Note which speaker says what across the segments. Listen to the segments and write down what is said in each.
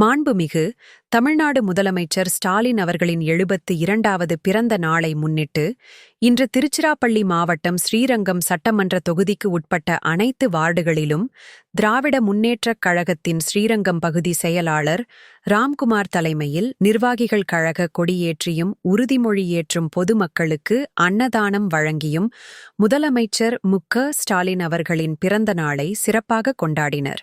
Speaker 1: மாண்புமிகு தமிழ்நாடு முதலமைச்சர் ஸ்டாலின் அவர்களின் எழுபத்து இரண்டாவது பிறந்த நாளை முன்னிட்டு இன்று திருச்சிராப்பள்ளி மாவட்டம் ஸ்ரீரங்கம் சட்டமன்ற தொகுதிக்கு உட்பட்ட அனைத்து வார்டுகளிலும் திராவிட முன்னேற்றக் கழகத்தின் ஸ்ரீரங்கம் பகுதி செயலாளர் ராம்குமார் தலைமையில் நிர்வாகிகள் கழக கொடியேற்றியும் உறுதிமொழியேற்றும் பொதுமக்களுக்கு அன்னதானம் வழங்கியும் முதலமைச்சர் மு ஸ்டாலின் அவர்களின் பிறந்த நாளை சிறப்பாக கொண்டாடினர்.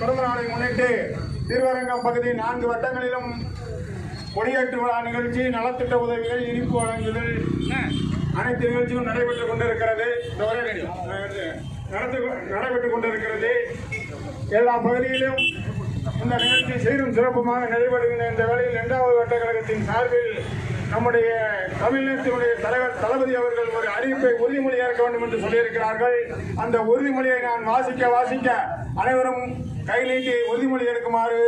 Speaker 2: பிறந்த நாளை முன்னிட்டு திருவரங்கம் பகுதி நான்கு வட்டங்களிலும் கொடியேற்று விழா நிகழ்ச்சி நலத்திட்ட உதவிகள் இனிப்பு வழங்குதல் அனைத்து நிகழ்ச்சியும் நடைபெற்றுக் கொண்டிருக்கிறது. இந்த ஒரே நடைபெற்றுக் கொண்டிருக்கிறது. எல்லா பகுதியிலும் இந்த நிகழ்ச்சி சீரும் சிறப்புமாக நடைபெறுகின்ற இந்த வேளையில் இரண்டாவது வட்ட கழகத்தின் சார்பில் நம்முடைய தமிழினத்தினுடைய தலைவர் தளபதி அவர்கள் ஒரு அறிவிப்பை உறுதிமொழி ஏற்க வேண்டும் என்று சொல்லியிருக்கிறார்கள். அந்த உறுதிமொழியை நான் வாசிக்க வாசிக்க அனைவரும் கை நீட்டி உறுதிமொழி எடுக்குமாறு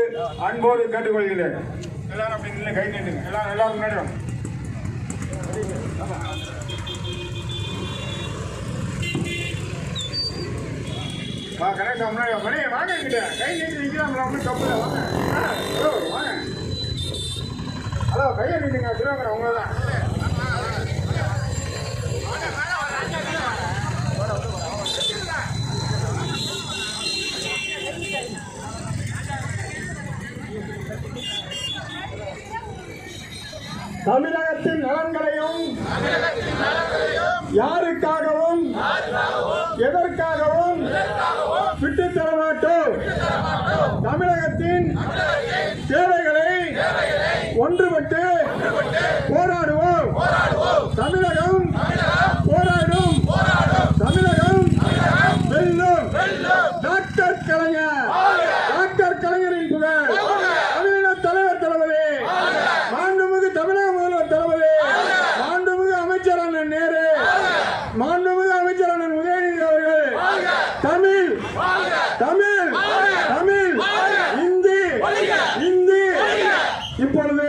Speaker 2: அன்போடு கேட்டுக்கொள்கிறேன். எல்லாரும் அப்படி நின்று கை நீட்டுங்க. எல்லாரும் எல்லாரும் முன்னாடி வாங்க. வா கரெக்டா முன்னாடி வாங்க கிட்ட கை நீட்டி நிற்கிறாங்களா அப்படின்னு தப்பு வாங்க. வாங்க. கையை நீட்டுங்க திருவாங்க உங்களை தான் தமிழகத்தின் நலன்களையும் யாருக்காகவும் எதற்காகவும் ஒன்றுபட்டு போராடுவோம். தமிழகம் போராடும். தமிழகம் வெல்லும். டாக்டர் கலைஞர் டாக்டர் கலைஞரின் புகழ். தமிழின தலைவர் தளபதி. மாண்புமிகு தமிழக முதல்வர் தளபதி. மாண்புமிகு அமைச்சர் அண்ணன் நேரு. மாண்புமிகு அமைச்சர் அண்ணன் உதயநிதி அவர்கள் தமிழ் தமிழ் தமிழ் இந்தி இந்தி இப்பொழுது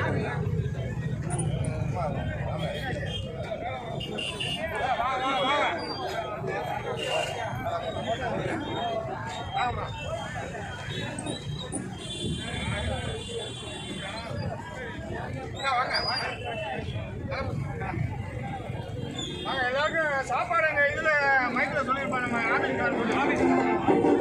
Speaker 2: சாப்பாடு எங்க இதுல மைக்ல சொல்லியிருப்பாங்க ஆபீஸ்